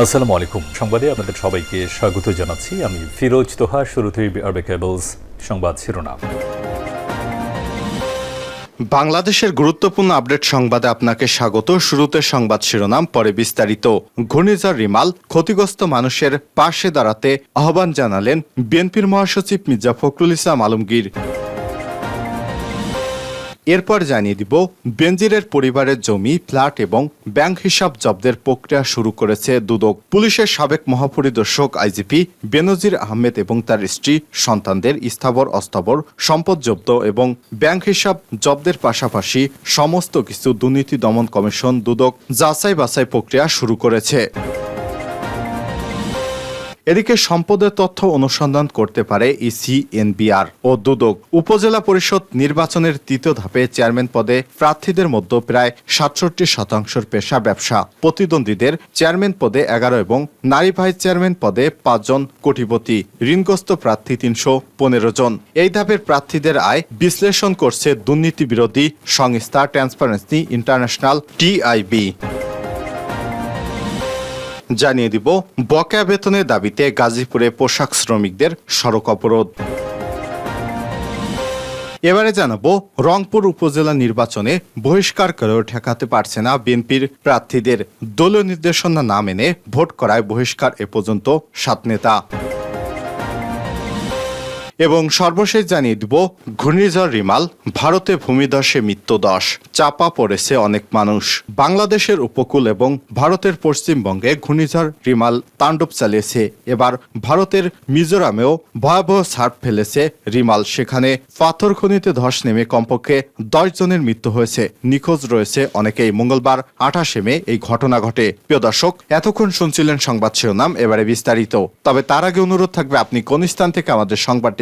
আসসালামু আলাইকুম। সংবাদে আপনাদের সবাইকে স্বাগত জানাচ্ছি। আমি ফিরোজ তোহা, শুরুতেই আরবে কেবলস সংবাদ শিরোনাম। বাংলাদেশের গুরুত্বপূর্ণ আপডেট সংবাদে আপনাকে স্বাগত। শুরুতে সংবাদ শিরোনাম, পরে বিস্তারিত। ঘূর্ণিঝড় রিমাল, ক্ষতিগ্রস্ত মানুষের পাশে দাঁড়াতে আহ্বান জানালেন বিএনপির মহাসচিব মির্জা ফখরুল ইসলাম আলমগীর। এরপর জানিয়ে দিব, বেনজিরের পরিবারের জমি, ফ্ল্যাট এবং ব্যাংক হিসাব জব্দের প্রক্রিয়া শুরু করেছে দুদক। পুলিশের সাবেক মহাপরিদর্শক আইজিপি বেনজির আহমেদ এবং তার স্ত্রী, সন্তানদের স্থাবর অস্থাবর, সম্পদ জব্দ এবং ব্যাংক হিসাব জব্দের পাশাপাশি সমস্ত কিছু দুর্নীতি দমন কমিশন দুদক যাচাই বাছাই প্রক্রিয়া শুরু করেছে। এদিকে সম্পদের তথ্য অনুসন্ধান করতে পারে ইসি এনবিআর ও দুদক। উপজেলা পরিষদ নির্বাচনের তৃতীয় ধাপে চেয়ারম্যান পদে প্রার্থীদের মধ্যে প্রায় সাতষট্টি শতাংশের পেশা ব্যবসা। প্রতিদ্বন্দ্বীদের চেয়ারম্যান পদে এগারো এবং নারী ভাইস চেয়ারম্যান পদে পাঁচজন কোটিপতি। ঋণগ্রস্ত প্রার্থী তিনশো পনেরো জন। এই ধাপের প্রার্থীদের আয় বিশ্লেষণ করছে দুর্নীতি বিরোধী সংস্থা ট্রান্সপারেন্সি ইন্টারন্যাশনাল টিআইবি। জানিয়ে দিব, বকেয়া বেতনের দাবিতে গাজীপুরে পোশাক শ্রমিকদের সড়ক অবরোধ। এবারে জানাব, রংপুর উপজেলা নির্বাচনে বহিষ্কার করেও ঠেকাতে পারছে না বিএনপির প্রার্থীদের। দলীয় নির্দেশনা না মেনে ভোট করায় বহিষ্কার এ পর্যন্ত সাত নেতা। এবং সর্বশেষ জানিয়ে দিব, ঘূর্ণিঝড় রিমাল ভারতে ভূমিধসে মৃত্যুদশ, চাপা পড়েছে অনেক মানুষ। বাংলাদেশের উপকূল এবং ভারতের পশ্চিমবঙ্গে ঘূর্ণিঝড় রিমাল তাণ্ডব চালিয়েছে। এবার ভারতের মিজোরামেও ভয়াবহ ছাড় ফেলেছে রিমাল। সেখানে পাথর খনিতে ধস নেমে কমপক্ষে দশ জনের মৃত্যু হয়েছে। নিখোঁজ রয়েছে অনেকেই। মঙ্গলবার আঠাশে মে এই ঘটনা ঘটে। প্রিয় দর্শক, এতক্ষণ শুনছিলেন সংবাদ শিরোনাম, এবারে বিস্তারিত। তবে তার আগে অনুরোধ থাকবে, আপনি কোন স্থান থেকে আমাদের সংবাদটি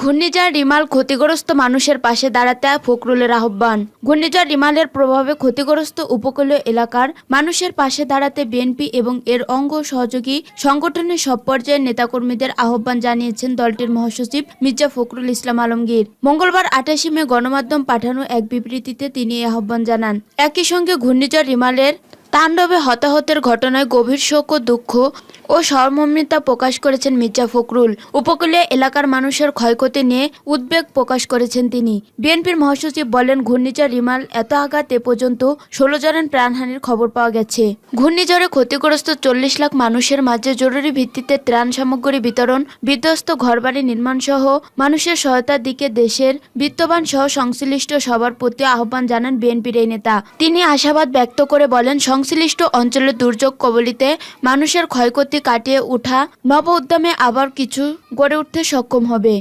ঘূর্ণিঝড় রিমাল ক্ষতিগ্রস্ত মানুষের পাশে দাঁড়াতে ফখরুলের আহ্বান। ঘূর্ণিঝড় রিমালের প্রভাবে ক্ষতিগ্রস্ত উপকূলীয় এলাকার মানুষের পাশে দাঁড়াতে বিএনপি এবং এর অঙ্গ সহযোগী সংগঠনের সব পর্যায়ের নেতাকর্মীদের আহ্বান জানিয়েছেন দলটির মহাসচিব মির্জা ফখরুল ইসলাম আলমগীর। মঙ্গলবার আঠাশে মে গণমাধ্যম পাঠানো এক বিবৃতিতে তিনি আহ্বান জানান। একই সঙ্গে ঘূর্ণিঝড় রিমালের তাণ্ডবে হতাহতের ঘটনায় গভীর শোক ও দুঃখ ও সহমর্মিতা প্রকাশ করেছেন মির্জা ফখরুল। উপকূলীয় এলাকার মানুষের ক্ষয়ক্ষতি নিয়ে উদ্বেগ প্রকাশ করেছেন তিনি। বিএনপির মহাসচিব বলেন, ঘূর্ণিঝড় রিমাল এত আঘাত এ পর্যন্ত ষোলো জনের প্রাণহানির খবর পাওয়া গেছে। ঘূর্ণিঝড়ে ক্ষতিগ্রস্ত চল্লিশ লাখ মানুষের মাঝে জরুরি ভিত্তিতে ত্রাণ সামগ্রী বিতরণ, বিধ্বস্ত ঘরবাড়ি নির্মাণ সহ মানুষের সহায়তার দিকে দেশের বিত্তবান সহ সংশ্লিষ্ট সবার প্রতি আহ্বান জানান বিএনপির এই নেতা। তিনি আশাবাদ ব্যক্ত করে বলেন সংশ্লিষ্ট অঞ্চলের দুর্যোগ কবলিতে মানুষের ক্ষয়ক্ষতি কাটিয়ে উঠা নব উদ্যমে আবার কিছু গড়ে উঠতে সক্ষম হবে।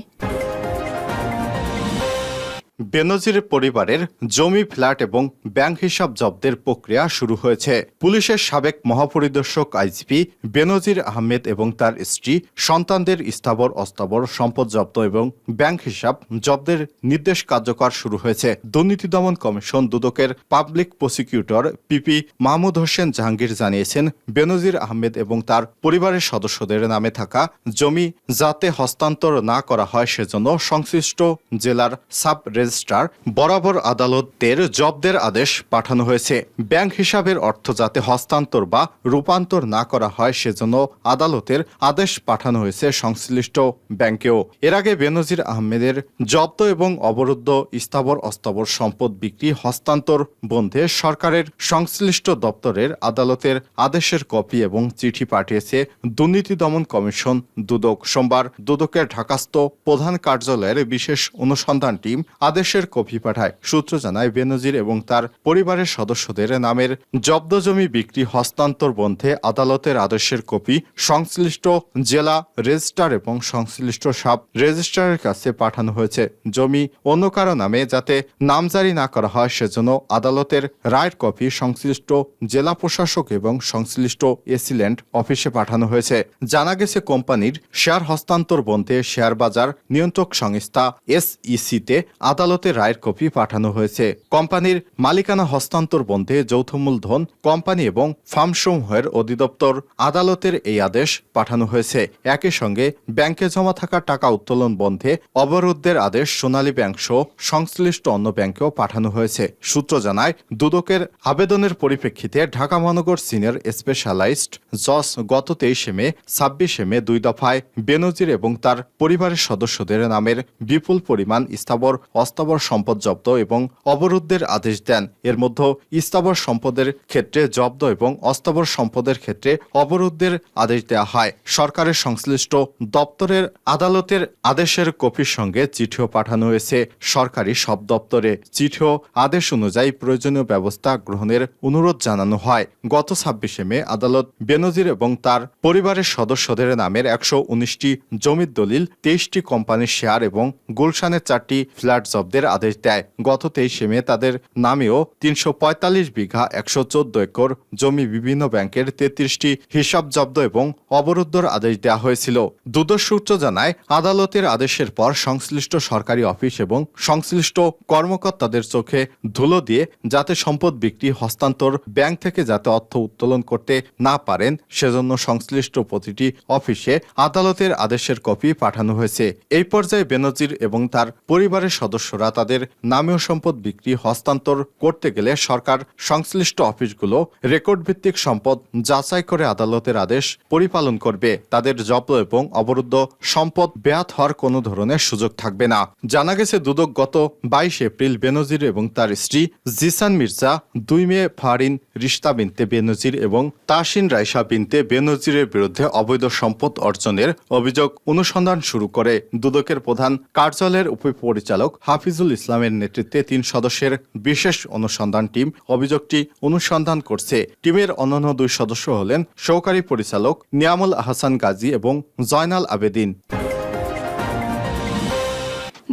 বেনজিরের পরিবারের জমি, ফ্ল্যাট এবং ব্যাংক হিসাব জব্দের প্রক্রিয়া শুরু হয়েছে। পুলিশের সাবেক মহাপরিদর্শক আইজিপি বেনজির আহমেদ এবং তার স্ত্রী সন্তানদের স্থাবর, অস্থাবর, সম্পদ জব্দ এবং ব্যাংক হিসাব জব্দের নির্দেশ কার্যকর শুরু হয়েছে। দুর্নীতি দমন কমিশন দুদকের public prosecutor PP Mahmud Hossain Jahangir জানিয়েছেন, বেনজির আহমেদ এবং তার পরিবারের সদস্যদের নামে থাকা জমি যাতে হস্তান্তর না করা হয় সেজন্য সংশ্লিষ্ট জেলার সাব রেজিস্ট্রার বরাবর আদালতের জব্দের আদেশ পাঠানো হয়েছে। ব্যাংক হিসাবের অর্থ যাতে হস্তান্তর বা রূপান্তর না করা হয় সেজন্য আদালতের আদেশ পাঠানো হয়েছে সংশ্লিষ্ট ব্যাংকেও। এর আগে বেনজির আহমেদের জব্দ এবং অবরুদ্ধ স্থাবর অস্থাবর সম্পদ বিক্রি হস্তান্তর বন্ধে সরকারের সংশ্লিষ্ট দপ্তরের আদালতের আদেশের কপি এবং চিঠি পাঠিয়েছে দুর্নীতি দমন কমিশন দুদক। সোমবার দুদকের ঢাকাস্থ প্রধান কার্যালয়ের বিশেষ অনুসন্ধান টিম আদেশের কপি পাঠায়। সূত্র জানায়, বেনজির এবং তার পরিবারের সদস্যদের নামের জব্দ জমি বিক্রি হস্তান্তর বন্ধে আদালতের আদেশের কপি সংশ্লিষ্ট জেলা রেজিস্ট্রার এবং সংশ্লিষ্ট সাব রেজিস্ট্রারের কাছে পাঠানো হয়েছে। জমি অন্য কারও নামে যাতে নামজারি না করা হয়, সেজন্য আদালতের রায়ের কপি সংশ্লিষ্ট জেলা প্রশাসক এবং সংশ্লিষ্ট এসিল্যান্ড অফিসে পাঠানো হয়েছে। জানা গেছে, কোম্পানির শেয়ার হস্তান্তর বন্ধে শেয়ার বাজার নিয়ন্ত্রক সংস্থা এসইসিতে আদালত আদালতে রায়ের কপি পাঠানো হয়েছে। কোম্পানির মালিকানা হস্তান্তর বন্ধে যৌথ মূলধন, কোম্পানি এবং ফার্মসমূহের অধিদপ্তর আদালতের এই আদেশ পাঠানো হয়েছে। একই সঙ্গে ব্যাংকে জমা থাকা টাকা উত্তোলন বন্ধে অবরোধের আদেশ সোনালী ব্যাংক সহ সংশ্লিষ্ট অন্য ব্যাংকেও পাঠানো হয়েছে। সূত্র জানায়, দুদকের আবেদনের পরিপ্রেক্ষিতে ঢাকা মহানগর সিনিয়র স্পেশালাইজড জজ গত তেইশে মে, ছাব্বিশে মে দুই দফায় বেনজির এবং তার পরিবারের সদস্যদের নামের বিপুল পরিমাণ স্থাবর অস্থাবর সম্পদ জব্দ এবং অবরোধের আদেশ দেন। এর মধ্যে স্থাবর সম্পদের ক্ষেত্রে জব্দ এবং অস্থাবর সম্পদের ক্ষেত্রে অবরোধের আদেশ দেওয়া হয়। সরকারের সংশ্লিষ্ট দপ্তরের আদালতের আদেশের কপির সঙ্গে চিঠিও পাঠানো হয়েছে। সরকারি সব দপ্তরে চিঠিও আদেশ অনুযায়ী প্রয়োজনীয় ব্যবস্থা গ্রহণের অনুরোধ জানানো হয়। গত ছাব্বিশে মে আদালত বেনজির এবং তার পরিবারের সদস্যদের নামের একশো উনিশটি জমির দলিল, তেইশটি কোম্পানির শেয়ার এবং গুলশানের চারটি ফ্ল্যাট জব্দের আদেশ দেয়। গত তেইশে মে তাদের নামেও তিনশো পঁয়তাল্লিশ বিঘা, একশো চোদ্দ একর জমি বিভিন্ন ব্যাংকের তেত্রিশটি হিসাব জব্দ এবং অবরুদ্ধর আদেশ দেওয়া হয়েছিল। দুদক সূত্র জানায়, আদালতের আদেশের পর সংশ্লিষ্ট সরকারি অফিস এবং সংশ্লিষ্ট কর্মকর্তাদের চোখে ধুলো দিয়ে যাতে সম্পদ বিক্রি, হস্তান্তর ব্যাংক থেকে যাতে অর্থ উত্তোলন করতে না পারেন, সেজন্য সংশ্লিষ্ট প্রতিটি অফিসে আদালতের আদেশের কপি পাঠানো হয়েছে। এই পর্যায়ে বেনজির এবং তার পরিবারের সদস্যরা তাদের নামীয় সম্পদ বিক্রি হস্তান্তর করতে গেলে সরকার সংশ্লিষ্ট অফিসগুলো রেকর্ড ভিত্তিক সম্পদ যাচাই করে আদালতের আদেশ পরিপালন করবে। তাদের জব্দ এবং অবরুদ্ধ সম্পদ ব্যাত হওয়ার কোনো ধরনের সুযোগ থাকবে না। জানা গেছে, দুদক গত বাইশ এপ্রিল বেনজির এবং তার স্ত্রী জিসান মির্জা, দুই মেয়ে ফারিন রিস্তা বিনতে বেনজির এবং তাসিন রাইসা বিনতে বেনজিরের বিরুদ্ধে অবৈধ সম্পদ অর্জনের অভিযোগ অনুসন্ধান শুরু করে। দুদকের প্রধান কার্যালয়ের উপপরিচালক হাফিজুল ইসলামের নেতৃত্বে তিন সদস্যের বিশেষ অনুসন্ধান টিম অভিযোগটি অনুসন্ধান করছে। টিমের অন্যান্য দুই সদস্য হলেন সহকারী পরিচালক নিয়ামুল আহসান গাজী এবং জয়নাল আবেদিন।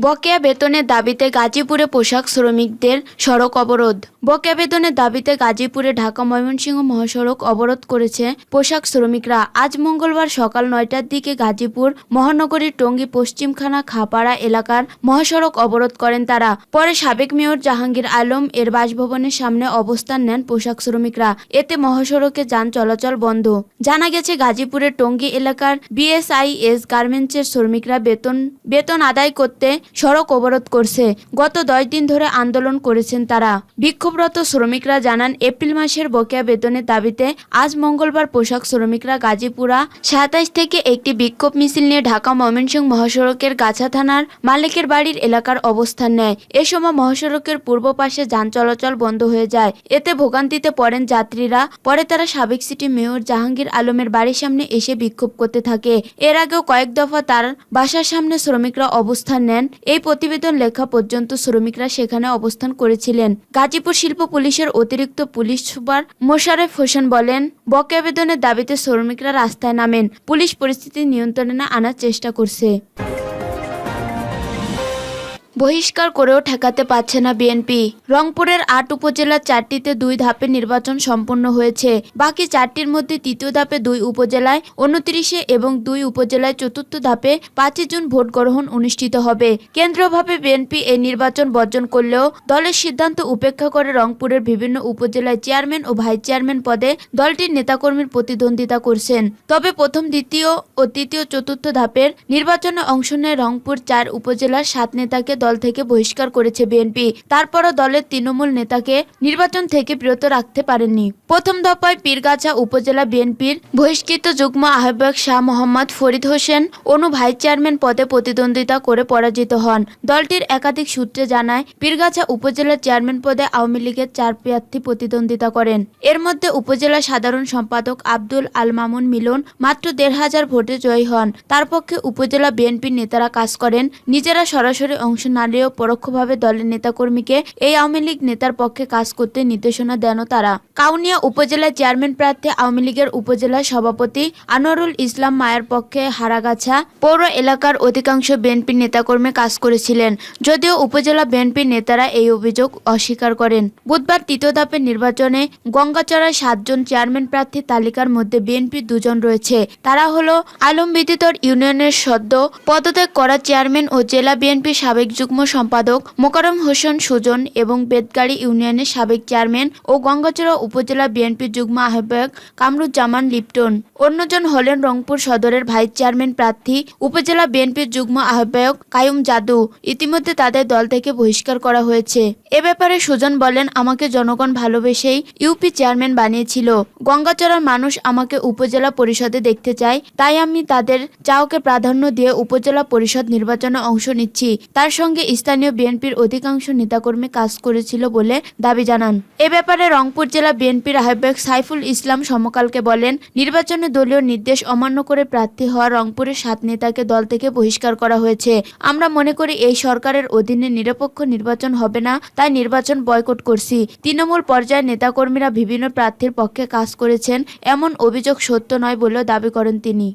বকেয়া বেতনের দাবিতে গাজীপুরে পোশাক শ্রমিকদের সড়ক অবরোধ। বকেয়া বেতনের দাবিতে গাজীপুরে ঢাকা ময়মনসিংহ মহাসড়ক অবরোধ করেছে পোশাক শ্রমিকরা। আজ মঙ্গলবার সকাল নয়টার দিকে গাজীপুর মহানগরীর টঙ্গী পশ্চিমখানা খাপাড়া এলাকার মহাসড়ক অবরোধ করেন তারা। পরে সাবেক মেয়র জাহাঙ্গীর আলম এর বাসভবনের সামনে অবস্থান নেন পোশাক শ্রমিকরা। এতে মহাসড়কে যান চলাচল বন্ধ। জানা গেছে, গাজীপুরের টঙ্গী এলাকার বিএসআইএস গার্মেন্টসের শ্রমিকরা বেতন বেতন আদায় করতে সড়ক অবরোধ করছে। গত দশ দিন ধরে আন্দোলন করেছেন তারা। বিক্ষোভরত শ্রমিকরা জানান, এপ্রিল মাসের বকেয়া বেতনের দাবিতে আজ মঙ্গলবার পোশাক শ্রমিকরা গাজীপুরা সাতাইশ থেকে একটি বিক্ষোভ মিছিল নিয়ে ঢাকা ময়মনসিংহ মহাসড়কের গাছা থানার মালিকের বাড়ির এলাকার অবস্থান নেয়। এ সময় মহাসড়কের পূর্ব পাশে যান চলাচল বন্ধ হয়ে যায়। এতে ভোগান্তিতে পড়েন যাত্রীরা। পরে তারা সাবেক সিটি মেয়র জাহাঙ্গীর আলমের বাড়ির সামনে এসে বিক্ষোভ করতে থাকে। এর আগেও কয়েক দফা তার বাসার সামনে শ্রমিকরা অবস্থান নেন। এই প্রতিবেদন লেখা পর্যন্ত শ্রমিকরা সেখানে অবস্থান করেছিলেন। গাজীপুর শিল্প পুলিশের অতিরিক্ত পুলিশ সুপার মোশারেফ হোসেন বলেন বকেয়া বেতনের দাবিতে শ্রমিকরা রাস্তায় নামেন। পুলিশ পরিস্থিতি নিয়ন্ত্রণে আনার চেষ্টা করছে। বহিষ্কার করেও ঠেকাতে পারছে না বিএনপি। রংপুরের আট উপজেলার চারটিতে দুই ধাপে নির্বাচন সম্পন্ন হয়েছে। বাকি চারটির মধ্যে তৃতীয় ধাপে দুই উপজেলায়, উনত্রিশে এবং দুই উপজেলায় চতুর্থ ধাপে পাঁচই জুন ভোট গ্রহণ অনুষ্ঠিত হবে। কেন্দ্রীয়ভাবে বিএনপি এই নির্বাচন বর্জন করলেও দলের সিদ্ধান্ত উপেক্ষা করে রংপুরের বিভিন্ন উপজেলায় চেয়ারম্যান ও ভাইস চেয়ারম্যান পদে দলটির নেতাকর্মীর প্রতিদ্বন্দ্বিতা করছেন। তবে প্রথম, দ্বিতীয় ও তৃতীয় চতুর্থ ধাপের নির্বাচনে অংশ নেয় রংপুর চার উপজেলার সাত নেতাকে দল থেকে বহিষ্কার করেছে বিএনপি। তারপরও দলের তৃণমূল নেতাকে নির্বাচন থেকে বিরত রাখতে পারেননি। প্রথম দফায় পীরগাছা উপজেলা বিএনপির বহিষ্কৃত যুগ্ম আহ্বায়ক শাহ মোহাম্মদ ফরিদ হোসেন অনু ভাইস চেয়ারম্যান পদে প্রতিদ্বন্দ্বিতা করে পরাজিত হন। দলটির একাধিক সূত্রে জানায়, পীরগাছা উপজেলার চেয়ারম্যান পদে আওয়ামী লীগের চার প্রার্থী প্রতিদ্বন্দ্বিতা করেন। এর মধ্যে উপজেলা সাধারণ সম্পাদক আব্দুল আল মামুন মিলন মাত্র দেড় হাজার ভোটে জয়ী হন। তার পক্ষে উপজেলা বিএনপির নেতারা কাজ করেন। নিজেরা সরাসরি অংশ না নিলেও পরোক্ষভাবে দলের নেতাকর্মীকে এই আওয়ামী লীগ নেতার পক্ষে কাজ করতে নির্দেশনা দেন তারা। কাউনিয়া উপজেলা চেয়ারম্যান প্রার্থী, আওয়ামী লীগের উপজেলা সভাপতি আনোয়ারুল ইসলাম মায়ের পক্ষে হারাগাছা পৌর এলাকার অধিকাংশ বিএনপির নেতাকর্মী কাজ করেছিলেন, যদিও উপজেলা বিএনপির নেতারা এই অভিযোগ অস্বীকার করেন। বুধবার তৃতীয় ধাপের নির্বাচনে গঙ্গাচড়ায় সাতজন চেয়ারম্যান প্রার্থীর তালিকার মধ্যে বিএনপির দুজন রয়েছে। তারা হলো আলম বিদিতর ইউনিয়নের সদ্য পদত্যাগ করা চেয়ারম্যান ও জেলা বিএনপির সাবেক যুগ্ম সম্পাদক মোকারম হোসেন সুজন এবং বেদগাড়ি ইউনিয়নের সাবেক চেয়ারম্যান ও গঙ্গাচড়া উপজেলা বিএনপির যুগ্ম আহ্বায়ক কামরুজ্জামান লিপ্টন। অন্যজন হলেন রংপুর সদরের ভাইস চেয়ারম্যান প্রার্থী উপজেলা বিএনপির যুগ্ম আহ্বায়ক কায়ুম জাদু। ইতিমধ্যে তাদের দল থেকে বহিষ্কার করা হয়েছে। এ ব্যাপারে সুজন বলেন, আমাকে জনগণ ভালোবেসেই ইউপি চেয়ারম্যান বানিয়েছিল। গঙ্গাচড়ার মানুষ আমাকে উপজেলা পরিষদে দেখতে চায়, তাই আমি তাদের চাওকে প্রাধান্য দিয়ে উপজেলা পরিষদ নির্বাচনে অংশ নিচ্ছি। তার সঙ্গে স্থানীয় বিএনপির অধিকাংশ নেতাকর্মী কাজ করেছিল বলে দাবি জানান। এ ব্যাপারে রংপুর জেলা বিএনপির আহ্বায়ক সাইফুল ইসলাম সমকালকে বলেন, নির্বাচনে দলীয় নির্দেশ অমান্য করে প্রার্থী হওয়া রংপুরের সাত নেতাকে দল থেকে বহিষ্কার করা হয়েছে। আমরা মনে করি এই সরকারের অধীনে নিরপেক্ষ নির্বাচন হবে না, তাই নির্বাচন বয়কট করছি। তৃণমূল পর্যায়ে নেতাকর্মীরা বিভিন্ন প্রার্থীর পক্ষে করেছেন এমন অভিযোগ সত্য নয় বলেও দাবি করেন তিনি।